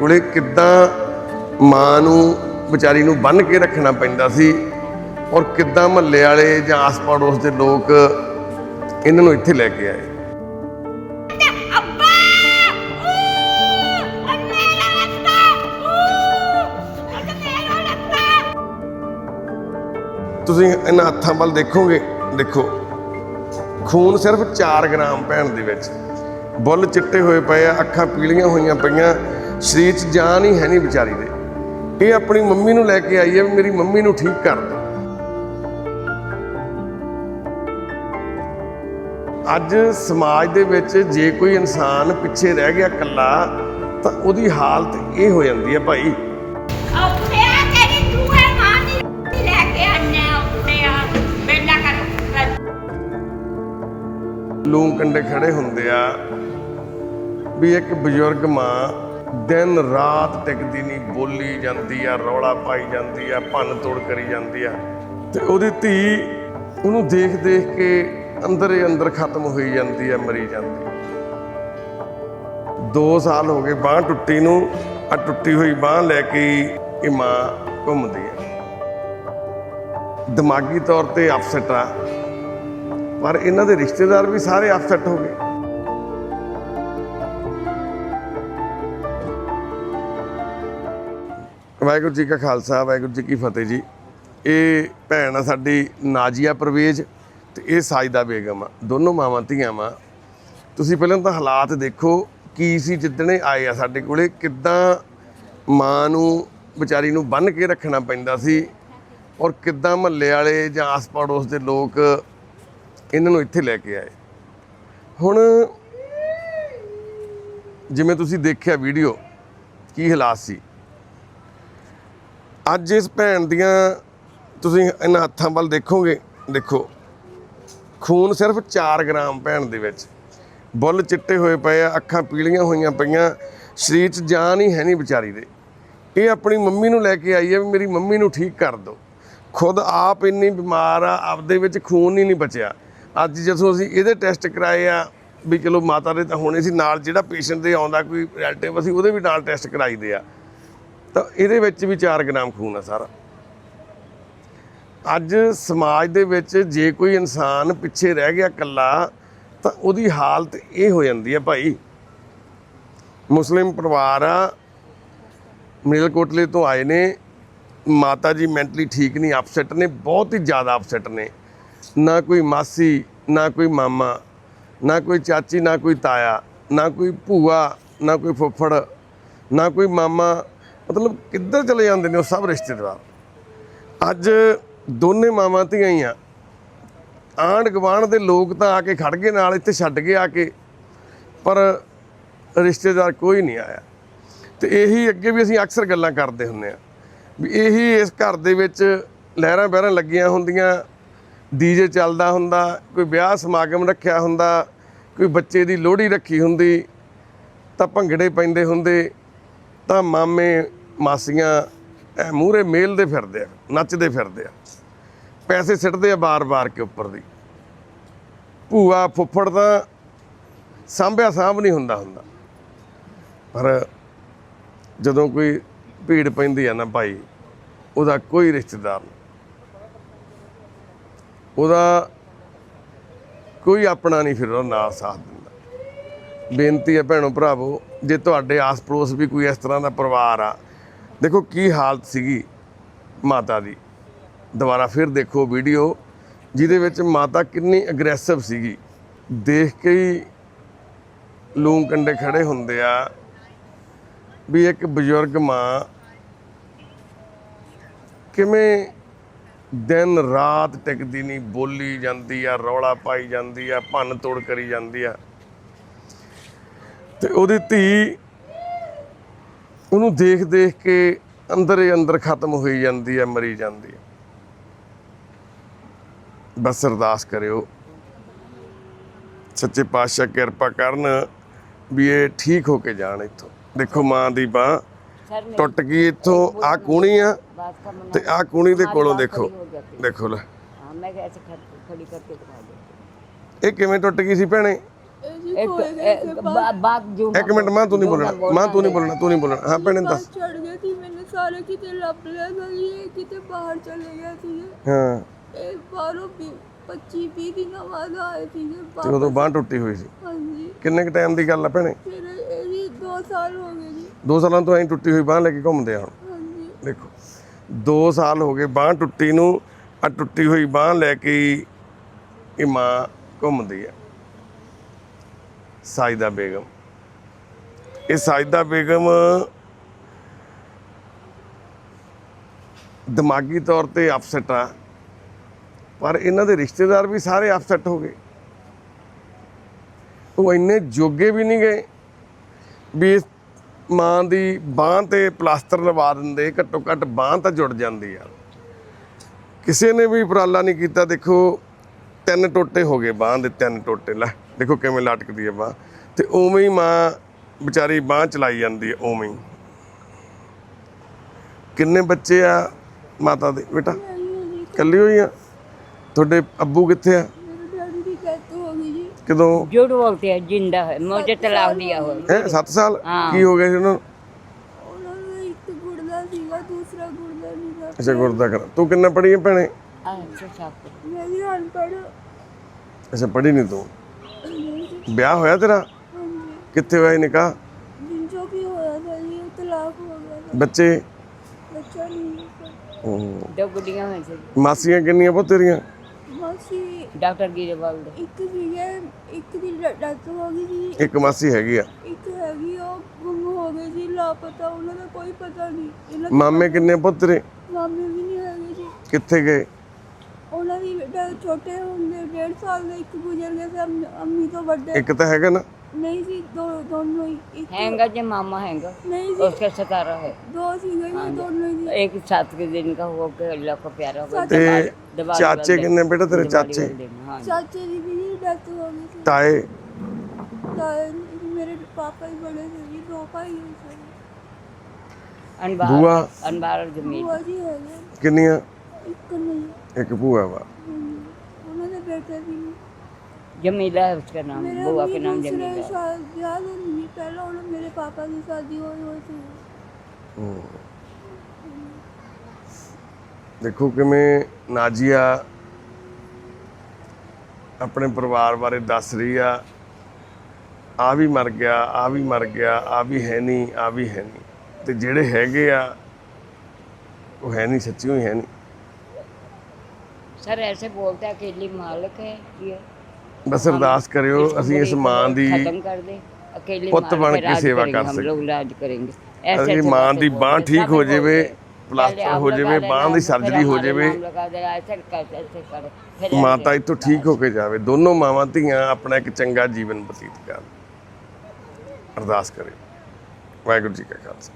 ਕੋਲੇ ਕਿੱਦਾਂ ਮਾਂ ਨੂੰ ਵਿਚਾਰੀ ਨੂੰ ਬੰਨ ਕੇ ਰੱਖਣਾ ਪੈਂਦਾ ਸੀ ਔਰ ਕਿੱਦਾਂ ਮਹੱਲੇ ਵਾਲੇ ਜਾਂ ਆਸ-ਪੜੋਸ ਦੇ ਲੋਕ ਇਹਨਾਂ ਨੂੰ ਇੱਥੇ ਲੈ ਕੇ ਆਏ। ਤੁਸੀਂ ਇਹਨਾਂ ਹੱਥਾਂ ਵੱਲ ਦੇਖੋਗੇ ਦੇਖੋ। ਖੂਨ ਸਿਰਫ 4 ਗ੍ਰਾਮ ਭੈਣ ਦੇ ਵਿੱਚ। ਬੁੱਲ ਚਿੱਟੇ ਹੋਏ ਪਏ ਆ ਅੱਖਾਂ ਪੀਲੀਆਂ ਹੋਈਆਂ ਪਈਆਂ। ਸਰੀਰ 'ਚ ਜਾਨ ਹੀ ਹੈ ਨਹੀਂ ਵਿਚਾਰੀ ਦੇ। ਇਹ ਆਪਣੀ ਮੰਮੀ ਨੂੰ ਲੈ ਕੇ ਆਈ ਹੈ ਵੀ ਮੇਰੀ ਮੰਮੀ ਨੂੰ ਠੀਕ ਕਰ ਦਿਓ ਅੱਜ ਸਮਾਜ ਦੇ ਵਿੱਚ ਜੇ ਕੋਈ ਇਨਸਾਨ ਪਿੱਛੇ ਰਹਿ ਗਿਆ ਇਕੱਲਾ ਤਾਂ ਉਹਦੀ ਹਾਲਤ ਇਹ ਹੋ ਜਾਂਦੀ ਹੈ ਭਾਈ। ਦੀ ਲੂੰ ਕੰਡੇ ਖੜੇ ਹੁੰਦੇ ਆ ਵੀ ਇੱਕ ਬਜ਼ੁਰਗ ਮਾਂ ਦਿਨ ਰਾਤ ਟਿਕਦੀ ਨਹੀਂ, ਬੋਲੀ ਜਾਂਦੀ ਆ, ਰੌਲਾ ਪਾਈ ਜਾਂਦੀ ਆ, ਭੰਨ ਤੋੜ ਕਰੀ ਜਾਂਦੀ ਆ। ਤੇ ਉਹਦੀ ਧੀ ਉਹਨੂੰ ਦੇਖ ਦੇਖ ਕੇ ਅੰਦਰ ਹੀ ਅੰਦਰ ਖਤਮ ਹੋਈ ਜਾਂਦੀ ਆ, ਮਰੀ ਜਾਂਦੀ। ਆ 2 ਸਾਲ ਹੋ ਗਏ ਬਾਹ ਟੁੱਟੀ ਨੂੰ, ਆ ਟੁੱਟੀ ਹੋਈ ਬਾਹ ਲੈ ਕੇ ਇਹ ਮਾਂ ਘੁੰਮਦੀ ਹੈ ਦਿਮਾਗੀ ਤੌਰ ਤੇ ਅਪਸੈਟ ਆ, ਪਰ ਇਹਨਾਂ ਦੇ ਰਿਸ਼ਤੇਦਾਰ ਵੀ ਸਾਰੇ ਅਪਸੈਟ ਹੋ ਗਏ। ਵਾਹਿਗੁਰੂ ਜੀ ਕਾ ਖਾਲਸਾ, ਵਾਹਿਗੁਰੂ ਜੀ ਕੀ ਫਤਿਹ ਜੀ। ਇਹ ਭੈਣ ਆ ਸਾਡੀ ਨਾਜੀਆ ਪਰਵੇਜ਼ ਤੇ ਇਹ ਸਾਜਦਾ ਬੇਗਮ ਆ। ਦੋਨੋਂ ਮਾਵਾਂ ਧੀਆਂ ਵਾ। ਤੁਸੀਂ ਪਹਿਲਾਂ ਤਾਂ ਹਾਲਾਤ ਦੇਖੋ, ਕੀ ਸੀ ਜਿੱਦਣੇ ਆਏ ਆ ਸਾਡੇ ਕੋਲੇ, ਕਿੱਦਾਂ ਮਾਂ ਨੂੰ, ਵਿਚਾਰੀ ਨੂੰ ਬੰਨ ਕੇ ਰੱਖਣਾ ਪੈਂਦਾ ਸੀ ਔਰ ਕਿੱਦਾਂ ਮਹੱਲੇ ਵਾਲੇ ਜਾਂ ਆਸ-ਪੜੋਸ ਦੇ ਲੋਕ ਇਹਨਾਂ ਨੂੰ ਇੱਥੇ ਲੈ ਕੇ ਆਏ। ਹੁਣ ਜਿਵੇਂ ਤੁਸੀਂ ਦੇਖਿਆ ਵੀਡੀਓ, ਕੀ ਹਾਲਾਤ ਸੀ? ਅੱਜ ਇਸ ਭੈਣ ਦੀਆਂ ਤੁਸੀਂ ਇਹਨਾਂ ਹੱਥਾਂ ਵੱਲ ਦੇਖੋਗੇ, ਦੇਖੋ। ਖੂਨ ਸਿਰਫ 4 ਗ੍ਰਾਮ ਭੈਣ ਦੇ ਵਿੱਚ। ਬੁੱਲ ਚਿੱਟੇ ਹੋਏ ਪਏ ਆ, ਅੱਖਾਂ ਪੀਲੀਆਂ ਹੋਈਆਂ ਪਈਆਂ, ਸਰੀਰ 'ਚ ਜਾਨ ਹੀ ਹੈ ਨਹੀਂ ਵਿਚਾਰੀ ਦੇ। ਇਹ ਆਪਣੀ ਮੰਮੀ ਨੂੰ ਲੈ ਕੇ ਆਈ ਹੈ ਵੀ ਮੇਰੀ ਮੰਮੀ ਨੂੰ ਠੀਕ ਕਰ ਦਿਓ। ਖੁਦ ਆਪ ਇੰਨੀ ਬਿਮਾਰ ਆ, ਆਪਦੇ ਵਿੱਚ ਖੂਨ ਹੀ ਨਹੀਂ ਬਚਿਆ। ਅੱਜ ਜਦੋਂ ਅਸੀਂ ਇਹਦੇ ਟੈਸਟ ਕਰਾਏ ਆ, ਵੀ ਚਲੋ ਮਾਤਾ ਦੇ ਤਾਂ ਹੋਣੇ ਸੀ, ਨਾਲ ਜਿਹੜਾ ਪੇਸ਼ੈਂਟ ਦੇ ਆਉਂਦਾ, ਕੋਈ ਰਿਲੇਟਿਵ, ਅਸੀਂ ਉਹਦੇ ਵੀ ਨਾਲ ਟੈਸਟ ਕਰਾਈਦੇ ਆ। ਤਾਂ ਇਹਦੇ ਵਿੱਚ ਵੀ 4 ਗ੍ਰਾਮ ਖੂਨ ਆ ਸਾਰਾ। ਅੱਜ ਸਮਾਜ ਦੇ ਵਿੱਚ ਜੇ ਕੋਈ ਇਨਸਾਨ ਪਿੱਛੇ ਰਹਿ ਗਿਆ ਇਕੱਲਾ, ਤਾਂ ਉਹਦੀ ਹਾਲਤ ਇਹ ਹੋ ਜਾਂਦੀ ਹੈ ਭਾਈ। ਮੁਸਲਿਮ ਪਰਿਵਾਰ ਆ, ਮਲੇਰਕੋਟਲੇ ਤੋਂ ਆਏ ਨੇ, ਮਾਤਾ ਜੀ ਮੈਂਟਲੀ ਠੀਕ ਨਹੀਂ ਅਪਸੈਟ ਨੇ, ਬਹੁਤ ਹੀ ਜ਼ਿਆਦਾ ਅਪਸੈਟ ਨੇ। ਨਾ ਕੋਈ ਮਾਸੀ, ਨਾ ਕੋਈ ਮਾਮਾ, ਨਾ ਕੋਈ ਚਾਚੀ, ਨਾ ਕੋਈ ਤਾਇਆ, ਨਾ ਕੋਈ ਭੂਆ, ਨਾ ਕੋਈ ਫੁੱਫੜ, ਨਾ ਕੋਈ ਮਾਮਾ ਮਤਲਬ ਕਿੱਧਰ ਚਲੇ ਜਾਂਦੇ ਨੇ ਉਹ ਸਭ ਰਿਸ਼ਤੇਦਾਰ। ਅੱਜ ਦੋਨੇ ਮਾਵਾਂ ਧੀਆਂ ਹੀ ਆ। ਆਂਢ ਗੁਆਂਢ ਦੇ ਲੋਕ ਤਾਂ ਆ ਕੇ ਖੜ ਗਏ ਨਾਲ, ਇੱਥੇ ਛੱਡ ਕੇ ਆ ਕੇ, ਪਰ ਰਿਸ਼ਤੇਦਾਰ ਕੋਈ ਨਹੀਂ ਆਇਆ। ਤੇ ਇਹੀ ਅੱਗੇ ਵੀ ਅਸੀਂ ਅਕਸਰ ਗੱਲਾਂ ਕਰਦੇ ਹੁੰਨੇ ਆ ਵੀ ਇਹੀ ਇਸ ਘਰ ਦੇ ਵਿੱਚ ਲਹਿਰਾਂ ਬਹਿਰਾਂ ਲੱਗੀਆਂ ਹੁੰਦੀਆਂ। ਡੀਜੇ ਚੱਲਦਾ ਹੁੰਦਾ, ਕੋਈ ਵਿਆਹ ਸਮਾਗਮ ਰੱਖਿਆ ਹੁੰਦਾ, ਕੋਈ ਬੱਚੇ ਦੀ ਲੋਹੜੀ ਰੱਖੀ ਹੁੰਦੀ, ਤਾਂ ਭੰਗੜੇ ਪੈਂਦੇ ਹੁੰਦੇ, ਤਾਂ ਮਾਮੇ ਮਾਸੀਆਂ ਐ ਮੂਹਰੇ ਮੇਲਦੇ ਫਿਰਦੇ ਆ, ਨੱਚਦੇ ਫਿਰਦੇ ਆ। ਪੈਸੇ ਸਿੱਟਦੇ ਆ ਬਾਰ-ਬਾਰ ਕੇ ਉੱਪਰ ਦੀ। ਭੂਆ ਫੁੱਫੜ ਤਾਂ ਸਾਂਭਿਆ ਸਾਂਭ ਨਹੀਂ ਹੁੰਦਾ ਹੁੰਦਾ। ਪਰ ਜਦੋਂ ਕੋਈ ਭੀੜ ਪੈਂਦੀ ਆ ਨਾ ਭਾਈ, ਉਹਦਾ ਕੋਈ ਰਿਸ਼ਤੇਦਾਰ ਨਹੀਂ। ਉਹਦਾ ਕੋਈ ਆਪਣਾ ਨਹੀਂ ਫਿਰ ਉਹਦਾ ਨਾਲ ਸਾਥ ਦਿੰਦਾ। ਬੇਨਤੀ ਹੈ ਭੈਣੋ ਭਰਾਵੋ, ਜੇ ਤੁਹਾਡੇ ਆਸ-ਪੜੋਸ ਵੀ ਕੋਈ ਇਸ ਤਰ੍ਹਾਂ ਦਾ ਪਰਿਵਾਰ ਆ ਦੇਖੋ ਕੀ ਹਾਲਤ ਸੀਗੀ ਮਾਤਾ ਦੀ। ਦੁਬਾਰਾ ਫਿਰ ਦੇਖੋ ਵੀਡੀਓ, ਜਿਹਦੇ ਵਿੱਚ ਮਾਤਾ ਕਿੰਨੀ ਅਗਰੈਸਿਵ ਸੀਗੀ। ਦੇਖ ਕੇ ਹੀ ਲੂੰ ਕੰਡੇ ਖੜੇ ਹੁੰਦੇ ਆ ਵੀ ਇੱਕ ਬਜ਼ੁਰਗ ਮਾਂ ਕਿਵੇਂ ਦਿਨ ਰਾਤ ਟਿਕਦੀ ਨਹੀਂ, ਬੋਲੀ ਜਾਂਦੀ ਆ, ਰੌਲਾ ਪਾਈ ਜਾਂਦੀ ਆ, ਭੰਨ ਤੋੜ ਕਰੀ ਜਾਂਦੀ ਆ। ਤੇ ਉਹਦੀ ਧੀ ਉਹਨੂੰ ਦੇਖ ਦੇਖ ਕੇ ਅੰਦਰ ਹੀ ਅੰਦਰ ਖਤਮ ਹੋਈ ਜਾਂਦੀ ਹੈ ਮਰੀ ਜਾਂਦੀ ਹੈ। ਬਸ ਅਰਦਾਸ ਕਰਿਓ। ਸੱਚੇ ਪਾਤਸ਼ਾਹ ਕਿਰਪਾ ਕਰਨ ਵੀ ਇਹ ਠੀਕ ਹੋ ਕੇ ਜਾਣ ਇੱਥੋਂ। ਦੇਖੋ ਮਾਂ ਦੀ ਬਾਹ ਟੁੱਟ ਗਈ ਇੱਥੋਂ। ਆ ਕੂਣੀ ਆ। ਤੇ ਆ ਕੂਣੀ ਦੇ ਕੋਲੋਂ ਦੇਖੋ। ਦੇਖੋ ਲੈ। ਮੈਂ ਐਸੇ ਖੜੀ ਕਰਕੇ ਦਿਖਾ ਦੇ ਇਹ ਕਿਵੇਂ ਟੁੱਟ ਗਈ ਸੀ ਭੈਣੇ? ਇੱਕ ਬਾਤ ਜੋ ਮਿੰਟ ਮਾਂ ਤੂੰ ਨਹੀਂ ਬੋਲਣਾ ਮਾਂ ਤੂੰ ਨਹੀਂ ਬੋਲਣਾ ਤੂੰ ਨਹੀਂ ਬੋਲਣਾ। ਹਾਂ ਭੈਣੇ ਦੱਸ। ਚੜ ਗਏ ਸੀ ਮੈਨੂੰ ਸਾਰੇ ਕਿਤੇ ਲੱਭ ਲਿਆ ਸੀ ਇਹ ਕਿਤੇ ਬਾਹਰ ਚਲੇ ਗਿਆ ਸੀ। ਹਾਂ। ਇਹ ਬਾਹਰੋਂ ਵੀ 25 20 ਦਿਨਾਂ ਬਾਅਦ ਆਏ ਸੀ ਤੇ ਉਦੋਂ ਬਾਂਹ ਟੁੱਟੀ ਹੋਈ ਸੀ। ਹਾਂਜੀ। ਕਿੰਨੇ ਕ ਟਾਈਮ ਦੀ ਗੱਲ ਆ ਭੈਣੇ? ਫਿਰ ਇਹ ਜੀ 2 ਸਾਲ ਹੋ ਗਏ ਜੀ। ਦੋ ਸਾਲਾਂ ਤੋਂ ਐਂ ਟੁੱਟੀ ਹੋਈ ਬਾਂਹ ਲੈ ਕੇ ਘੁੰਮਦੇ ਆ ਹਾਂਜੀ। ਦੇਖੋ 2 ਸਾਲ ਹੋ ਗਏ ਬਾਂਹ ਟੁੱਟੀ ਨੂੰ ਆ ਟੁੱਟੀ ਹੋਈ ਬਾਂਹ ਲੈ ਕੇ ਇਹ ਮਾਂ ਘੁੰਮਦੀ ਆ। ਸਾਜਦਾ ਬੇਗਮ। ਇਹ ਸਾਜਦਾ ਬੇਗਮ ਦਿਮਾਗੀ ਤੌਰ ਤੇ ਅਪਸੈਟ ਆ, ਪਰ ਇਹਨਾਂ ਦੇ ਰਿਸ਼ਤੇਦਾਰ ਵੀ ਸਾਰੇ ਅਪਸੈਟ ਹੋ ਗਏ। ਉਹ ਇੰਨੇ ਜੋਗੇ ਵੀ ਨਹੀਂ ਗਏ ਵੀ ਇਸ ਮਾਂ ਦੀ ਬਾਹ ਤੇ ਪਲਾਸਟਰ ਲਵਾ ਦਿੰਦੇ, ਘੱਟੋ ਘੱਟ ਬਾਹ ਤਾਂ ਜੁੜ ਜਾਂਦੀ ਆ। ਕਿਸੇ ਨੇ ਵੀ ਉਪਰਾਲਾ ਨਹੀਂ ਕੀਤਾ, ਦੇਖੋ, ਤਿੰਨ ਟੋਟੇ ਹੋ ਗਏ, ਬਾਹ ਦੇ ਤਿੰਨ ਟੋਟੇ, ਲੈ। ਦੇਖੋ ਕਿਵੇਂ ਲਟਕਦੀ ਹੈ ਬਾਹ। ਤੇ ਉਵੇਂ ਹੀ ਮਾਂ ਵਿਚਾਰੀ ਬਾਹ ਚਲਾਈ ਜਾਂਦੀ ਹੈ ਉਵੇਂ ਕਿੰਨੇ ਬੱਚੇ ਆ ਮਾਤਾ ਦੇ? ਬੇਟਾ ਕੱਲੀ ਹੋਈ ਆ? ਤੁਹਾਡੇ ਅੱਬੂ ਕਿੱਥੇ ਆ? ਕਦੋਂ? ਜੁੜ ਵਕਤ ਹੈ ਜਿੰਦਾ ਹੈ ਮੋਜੇ ਤਲਾਕ ਦਿਆ ਹੋ ਹੈ 7 ਸਾਲ? ਕੀ ਹੋ ਗਿਆ ਸੀ ਉਹਨਾਂ ਨੂੰ? ਇੱਕ ਗੁਰਦਾ ਸੀਗਾ ਦੂਸਰਾ ਗੁਰਦਾ ਸੀਗਾ। ਅੱਛਾ ਗੁਰਦਾ ਕਰ। ਤੂੰ ਕਿੰਨਾ ਪੜ੍ਹੀ ਹੈ ਭੈਣੇ? ਅੱਛਾ ਛਾਪ ਮੈਂ ਵੀ ਅਨਪੜ੍ਹ ਅੱਛਾ ਪੜ੍ਹੀ ਨਹੀਂ ਤੂੰ? ਵਿਆਹ ਹੋਇਆ ਤੇਰਾ? ਕਿੱਥੇ ਹੋਇਆ ਨਿਕਾ ਜੋ ਵੀ ਹੋਇਆ ਭਾਜੀ ਉਹ ਤਲਾਕ ਹੋ ਗਿਆ ਬੱਚੇ? ਬੱਚਾ ਨਹੀਂ ਹੈ। ਹਮ, ਗੁੱਡੀਆਂ ਹੋਈਆਂ ਸੀ। ਮਾਸੀਆਂ ਕਿੰਨੀਆਂ ਪੁੱਤ ਤੇਰੀਆਂ? ਮਾਸੀ ਡਾਕਟਰ ਗੀਰੇਵਾਲ ਦੇ। ਇੱਕ ਸੀਗੇ ਇੱਕ ਦੀ ਡ- ਹੋ ਗਈ ਸੀ। ਇੱਕ ਮਾਸੀ ਹੈਗੀ ਆ। ਇੱਕ ਹੈਗੀ ਉਹ ਗੁੰਮ ਹੋ ਗਈ ਸੀ ਲਾਪਤਾ ਉਹਨਾਂ ਦਾ ਕੋਈ ਪਤਾ ਨਹੀਂ। ਮਾਮੇ ਕਿੰਨੇ ਪੁੱਤ ਮਾਮੇ ਵੀ ਨਹੀਂ ਹੈਗੇ ਜੀ। ਕਿੱਥੇ ਗਏ? ਉਹਨਾਂ ਦੀ ਬੇਟਾ ਛੋਟੇ ਹੁੰਦੇ ਡੇਢ ਸਾਲ ਦੇ ਇੱਕ ਗੁਜ਼ਰ ਗਏ ਸੀ ਅੰਮ- ਅੰਮੀ ਤੋਂ ਵੱਡੇ ਇੱਕ ਤਾਂ ਹੈਗਾ ਨਾ ਨਹੀਂ ਸੀ ਦੋ ਦੋਨੋਂ ਹੀ ਇੱਕ हैंगा जो मामा हैंगा ਨਹੀਂ ਸੀ उसका सतारा है ਦੋ ਸੀਗੇ ਜੀ ਦੋਨों ही एक सात के दिन का हो के अल्लाह का प्यारा हो ਤੇ दीवार ਚਾਚੇ ਕਿੰਨੇ ਬੇਟਾ ਤੇਰੇ ਚਾਚੇ हाँ ਚਾਚੇ ਦੀ ਵੀ ਡੈਥ ਹੋ ਗਈ ਸੀ ਤਾਏ ਤਾਂ ਮੇਰੇ ਪਾਪਾ ਹੀ ਬੜੇ ਸੀ ਜੀ ਦੋ ਭਾਈ ਹੋਏ ਸੀ अनबार बुआ? अनबार जमीन ਭੂਆ ਜੀ ਹੈਗੇ ਕਿੰਨੀਆਂ ਇੱਕ ਨਹੀਂ ਇੱਕ ਭੂਆ ਵਾ ਹਮ, ਉਹਨਾਂ ਦੇ ਬੇਟੇ ਵੀ ਨਹੀਂ जमीला है उसका नाम ਮੇਰੇ बुआ ਅੰਮੀ के नाम ਦੂਸਰੇ जमीला है। ਸਾਲ ਵਿਆਹ ਦੇ ਨਹੀਂ ਪਹਿਲਾਂ ਉਹਨਾਂ ਮੇਰੇ ਪਾਪਾ ਦੀ ਸ਼ਾਦੀ ਹੋਈ ਹੋਈ ਸੀ ਹਮ। ਦੇਖੋ ਕਿਵੇਂ ਨਾਜੀਆ ਆਪਣੇ ਪਰਿਵਾਰ ਬਾਰੇ ਦੱਸ ਰਹੀ ਆ ਆ ਵੀ ਮਰ ਗਿਆ ਆ ਵੀ ਮਰ ਗਿਆ ਆ ਵੀ ਹੈ ਨਹੀਂ ਆ ਵੀ ਹੈ ਨਹੀਂ ਤੇ ਜਿਹੜੇ ਹੈਗੇ ਆ ਉਹ ਹੈ ਨਹੀਂ ਸੱਚੀ ਹੀ ਹੈ ਨਹੀਂ सर ऐसे बोलते हैं अकेली मालिक है ये ਬਸ ਅਰਦਾਸ ਕਰਿਓ इसको ਅਸੀਂ ਇਸ बुरी ਮਾਂ खबर ਦੀ खत्म कर दे अकेली पुत मालिक बन है, के राज सेवा करेंगे, कर हम सके। लोग राज करेंगे ਅਸੀਂ ऐसे ਮਾਂ बातें ਦੀ बोलते ਬਾਹ हैं, ਠੀਕ सब ਹੋ बोलते ਜਾਵੇ हैं। ਪਲਾਸਟਰ पहले ਹੋ हम ਜਾਵੇ लगा ਬਾਹ ਦੀ देना, ਸਰਜਰੀ फिर ਹੋ हमारे ਜਾਵੇ नाम लगा देना, ऐसे कर ऐसे कर फिर ਮਾਤਾ ऐसे। ਇੱਥੋਂ ਠੀਕ ਹੋ ਕੇ ਜਾਵੇ ਦੋਨੋਂ ਮਾਵਾਂ ਧੀਆਂ ਆਪਣਾ ਇੱਕ ਚੰਗਾ ਜੀਵਨ ਬਤੀਤ ਕਰਨ ਅਰਦਾਸ ਕਰੇ ਵਾਹਿਗੁਰੂ ਜੀ ਕਾ ਖਾਲਸਾ